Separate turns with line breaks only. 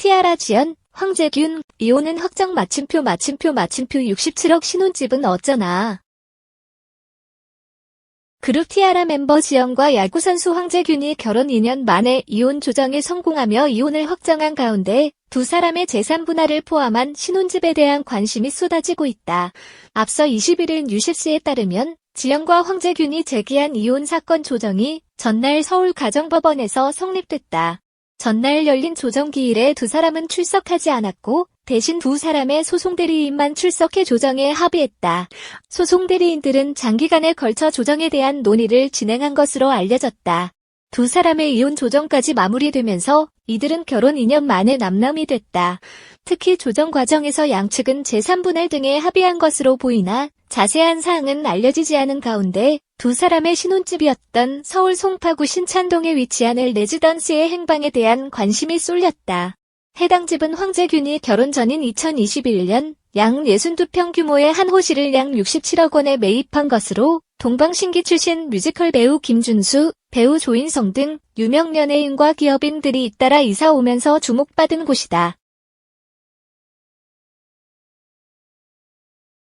티아라 지연, 황재균, 이혼은 확정 마침표 마침표 마침표 67억 신혼집은 어쩌나. 그룹 티아라 멤버 지연과 야구선수 황재균이 결혼 2년 만에 이혼 조정에 성공하며 이혼을 확정한 가운데 두 사람의 재산 분할을 포함한 신혼집에 대한 관심이 쏟아지고 있다. 앞서 21일 뉴시스에 따르면 지연과 황재균이 제기한 이혼 사건 조정이 전날 서울 가정법원에서 성립됐다. 전날 열린 조정기일에 두 사람은 출석하지 않았고 대신 두 사람의 소송 대리인만 출석해 조정에 합의했다. 소송 대리인들은 장기간에 걸쳐 조정에 대한 논의를 진행한 것으로 알려졌다. 두 사람의 이혼 조정까지 마무리되면서 이들은 결혼 2년 만에 남남이 됐다. 특히 조정 과정에서 양측은 재산분할 등에 합의한 것으로 보이나 자세한 사항은 알려지지 않은 가운데 두 사람의 신혼집이었던 서울 송파구 신찬동에 위치한 엘 레지던스의 행방에 대한 관심이 쏠렸다. 해당 집은 황재균이 결혼 전인 2021년 양 62평 규모의 한 호실을 양 67억 원에 매입한 것으로 동방신기 출신 뮤지컬 배우 김준수, 배우 조인성 등 유명 연예인과 기업인들이 잇따라 이사 오면서 주목받은 곳이다.